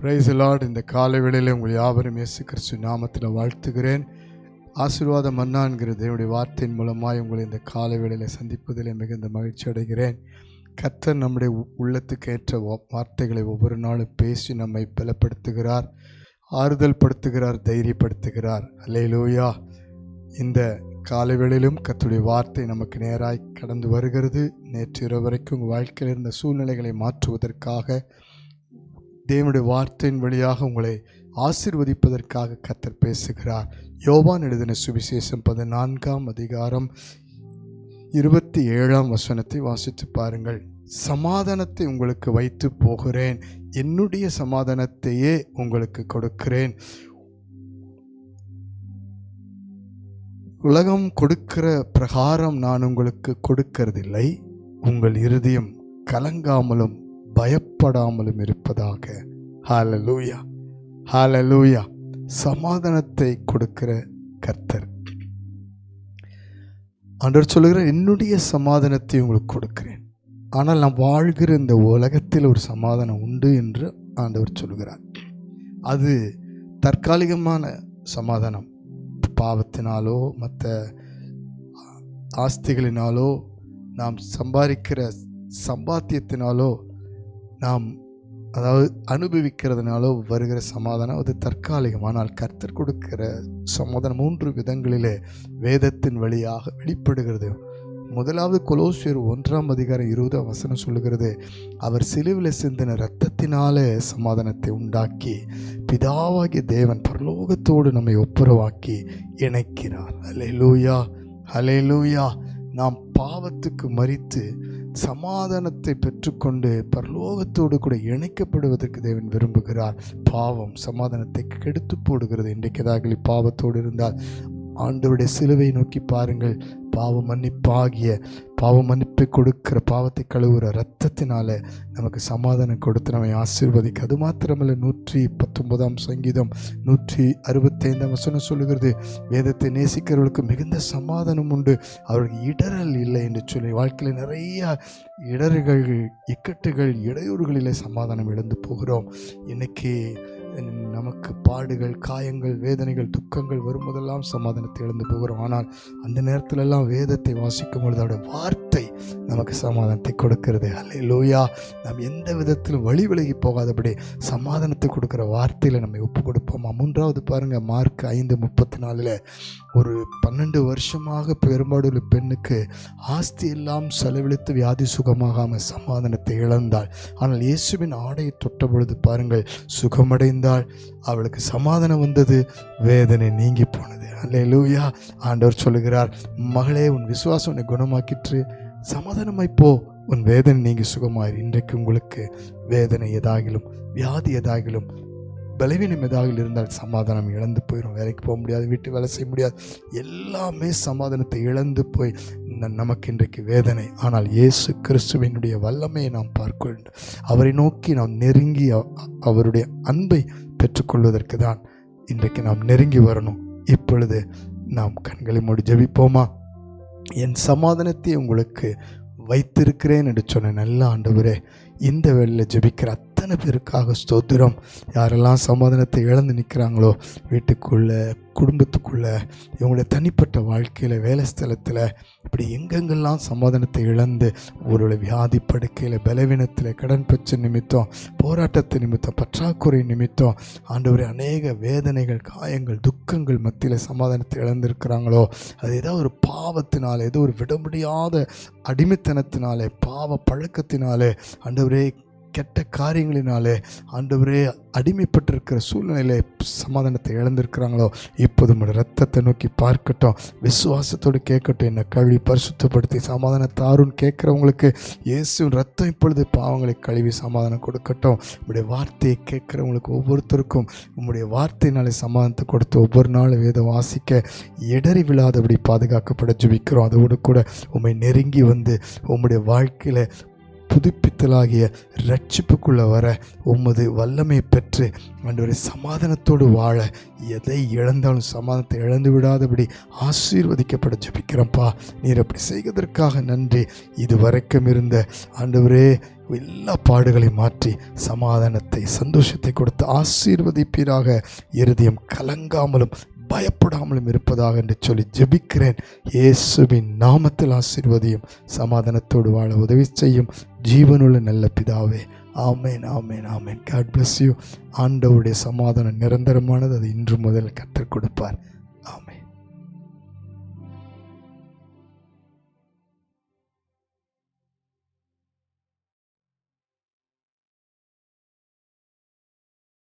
Price Lord இந்த காலை வேளையில் உங்கள் யாவரும் இயேசு கிறிஸ்து நாமத்தில் வாழ்த்துகிறேன். ஆசீர்வாத மன்னா என்னுடைய தேவனுடைய வார்த்தையின் மூலமாய் உங்களை இந்த காலை வேளையில் சந்திப்பதில் மிகுந்த மகிழ்ச்சி அடைகிறேன். கத்தர் நம்முடைய உ- உள்ளத்துக்கு ஏற்ற வா- வார்த்தைகளை ஒவ்வொரு நாளும் பேசி நம்மை பலப்படுத்துகிறார் ஆறுதல் படுத்துகிறார் தைரியப்படுத்துகிறார். அல்லேலூயா. இந்த காலை வேளையிலும் கத்துடைய வார்த்தை நமக்கு நேராய் கடந்து வருகிறது. நேற்று இரவு வரைக்கும் உங்கள் வாழ்க்கையில் இருந்த சூழ்நிலைகளை மாற்றுவதற்காக தேவனுடைய வார்த்தையின் வழியாக உங்களை ஆசிர்வதிப்பதற்காக கத்தர் பேசுகிறார். யோவான் எழுதின சுவிசேஷம் பதினான்காம் அதிகாரம் இருபத்தி ஏழாம் வசனத்தை வாசித்து பாருங்கள். சமாதானத்தை உங்களுக்கு வைத்து போகிறேன். என்னுடைய சமாதானத்தையே உங்களுக்கு கொடுக்கிறேன். உலகம் கொடுக்கிற பிரகாரம் நான் உங்களுக்கு கொடுக்கறதில்லை. உங்கள் இருதயம் கலங்காமலும் பயப்படாமலும் இருப்பதாக. ஹாலலூயா ஹாலலூயா சமாதானத்தை கொடுக்கிற கர்த்தர். ஆண்டவர் சொல்லுகிற என்னுடைய சமாதானத்தை உங்களுக்கு கொடுக்கிறேன். ஆனால் நான் வாழ்கிற இந்த உலகத்தில் ஒரு சமாதானம் உண்டு என்று ஆண்டவர் சொல்லுகிறார். அது தற்காலிகமான சமாதானம். பாவத்தினாலோ மற்ற ஆஸ்திகளினாலோ நாம் சம்பாதிக்கிற சம்பாத்தியத்தினாலோ நாம் அதாவது அனுபவிக்கிறதுனாலோ வருகிற சமாதானம் அது தற்காலிகம் ஆனால் கர்த்தர் கொடுக்கிற சமாதானம் மூன்று விதங்களிலே வேதத்தின் வழியாக வெளிப்படுகிறது. முதலாவது கொலோசியர் ஒன்றாம் அதிகாரம் இருபதாம் வசனம் சொல்லுகிறது அவர் சிலுவில சிந்தின இரத்தத்தினாலே சமாதானத்தை உண்டாக்கி பிதாவாகிய தேவன் பரலோகத்தோடு நம்மை ஒப்புரவாக்கி இணைக்கிறார். அலை லூயா நாம் பாவத்துக்கு மறித்து சமாதானத்தை பெற்றுக்கொண்டு பரலோகத்தோடு கூட இணைக்கப்படுவதற்கு தேவன் விரும்புகிறார். பாவம் சமாதானத்தை கெடுத்து போடுகிறது. இன்றைக்கு பாவத்தோடு இருந்தால் ஆண்டவருடைய சிலுவை நோக்கி பாருங்கள். பாவ மன்னிப்பாகிய பாவ மன்னிப்பை கொடுக்கிற பாவத்தை கழுவுற ரத்தத்தினால நமக்கு சமாதானம் கொடுத்து நம்மை ஆசீர்வதிக்க. அது மாத்திரமல்ல நூற்றி பத்தொன்பதாம் சங்கீதம் நூற்றி அறுபத்தைந்தாம் வசனம் சொல்லுகிறது வேதத்தை நேசிக்கிறவர்களுக்கு மிகுந்த சமாதானம் உண்டு. அவர்களுக்கு இடரல் இல்லை என்று சொல்லி வாழ்க்கையில் நிறைய இடர்கள் இக்கட்டுகள் இடையூறுகளிலே சமாதானம் இழந்து போகிறோம். இன்னைக்கு நமக்கு பாடுகள் காயங்கள் வேதனைகள் துக்கங்கள் வரும்போதெல்லாம் சமாதானத்தை இழந்து போகிறோம். ஆனால் அந்த நேரத்திலெல்லாம் வேதத்தை வாசிக்கும் பொழுது அவருடைய வார்த்தை நமக்கு சமாதானத்தை கொடுக்கிறது. அல்ல லூயா நாம் எந்த விதத்திலும் வழி விலகி போகாதபடி சமாதானத்தை கொடுக்குற வார்த்தையில் நம்ம ஒப்பு கொடுப்போமா? மூன்றாவது பாருங்கள் மார்க் ஐந்து முப்பத்தி நாலில் ஒரு பன்னெண்டு வருஷமாக பெரும்பாடுள்ள பெண்ணுக்கு ஆஸ்தி எல்லாம் செலவழித்து வியாதி சுகமாகாமல் சமாதானத்தை இழந்தாள். ஆனால் இயேசுவின் ஆடையை தொட்ட பொழுது பாருங்கள் சுகமடைந்தாள். அவளுக்கு சமாதானம் வந்தது வேதனை நீங்கி போனது. அல்லேலூயா ஆண்டவர் சொல்லுகிறார் மகளே உன் விசுவாசம் உன்னை குணமாக்கிற்று. சமாதானமாய் போ. உன் வேதனை நீங்கி சுகமாயிரு. இன்றைக்கு உங்களுக்கு வேதனை எதாகிலும் வியாதி எதாகிலும் பலவீனம் எதாவது இருந்தால் சமாதானம் இழந்து போயிடும் வேலைக்கு போக முடியாது வீட்டு வேலை செய்ய முடியாது. எல்லாமே சமாதானத்தை இழந்து போய் நமக்கு இன்றைக்கு வேதனை. ஆனால் இயேசு கிறிஸ்துவினுடைய வல்லமையை நாம் பார்க்க வேண்டும் அவரை நோக்கி நாம் நெருங்கி அவருடைய அன்பை பெற்றுக்கொள்வதற்கு தான் இன்றைக்கு நாம் நெருங்கி வரணும். இப்பொழுது நாம் கண்களை மூடி ஜெபிப்போமா? என் சமாதானத்தை உங்களுக்கு வைத்திருக்கிறேன் என்று சொன்ன நல்ல ஆண்டவரே இந்த வேளையில் ஜெபிக்கிற அத்தனை பேருக்காக ஸ்தோத்திரம்? யாரெல்லாம் சமாதானத்தை இழந்து நிற்கிறாங்களோ வீட்டுக்குள்ளே குடும்பத்துக்குள்ளே இவங்களுடைய தனிப்பட்ட வாழ்க்கையில் வேலை ஸ்தலத்தில் இப்படி எங்கெங்கெல்லாம் சமாதானத்தை இழந்து ஒரு வியாதி படுக்கையில் பலவீனத்தில் கடன் பிரச்சனை நிமித்தம் போராட்டத்தை நிமித்தம் பற்றாக்குறை நிமித்தம் ஆண்டவரே அநேக வேதனைகள் காயங்கள் துக்கங்கள் மத்தியில் சமாதானத்தை இழந்திருக்கிறாங்களோ அது ஏதோ ஒரு பாவத்தினால் ஏதோ ஒரு விட முடியாத அடிமைத்தனத்தினாலே பாவ பழக்கத்தினாலே ஆண்டவரே கெட்ட காரியங்களினாலே ஆண்டவரே அடிமைப்பட்டிருக்கிற சூழ்நிலையிலே சமாதானத்தை இழந்திருக்கிறாங்களோ இப்போது நம்ம ரத்தத்தை நோக்கி பார்க்கட்டும். விசுவாசத்தோடு கேட்கட்டும். என்னை கழுவி பரிசுத்தப்படுத்தி சமாதானத்தை தாருன்னு கேட்குறவங்களுக்கு இயேசு ரத்தம் இப்பொழுது பாவங்களை கழுவி சமாதானம் கொடுக்கட்டும். உங்களுடைய வார்த்தையை கேட்குறவங்களுக்கு ஒவ்வொருத்தருக்கும் உங்களுடைய வார்த்தையினாலே சமாதானத்தை கொடுத்து ஒவ்வொரு நாளும் வேதம் வாசிக்க இடறி விழாதபடி பாதுகாக்கப்பட ஜுபிக்கிறோம். அதோடு கூட உம்மை நெருங்கி வந்து உம்முடைய வாழ்க்கையில் புதுப்பித்தலாகிய ரட்சிப்புக்குள்ளே வர உமது வல்லமை பெற்று அன்றொரு சமாதானத்தோடு வாழ எதை இழந்தாலும் சமாதானத்தை இழந்து விடாதபடி ஆசீர்வதிக்கப்பட ஜெபிக்கிறோம்ப்பா. நீர் அப்படி செய்வதற்காக நன்றி. இது வரைக்கும் இருந்த ஆண்டவரே எல்லா பாடுகளையும் மாற்றி சமாதானத்தை சந்தோஷத்தை கொடுத்து ஆசீர்வதிப்பீராக. இருதயம் கலங்காமலும் பயப்படாமலும் இருப்பதாக என்று சொல்லி ஜெபிக்கிறேன். இயேசுவின் நாமத்தில் ஆசிர்வதியும் சமாதானத்தோடு வாழ உதவி செய்யும் ஜீவனுள்ள நல்ல பிதாவே. ஆமேன் ஆமேன் ஆமேன். காட் பிளஸ் யூ ஆண்டவருடைய சமாதானம் நிரந்தரமானது. அது இன்று முதல் கற்றுக் கொடுப்பார். ஆமேன்.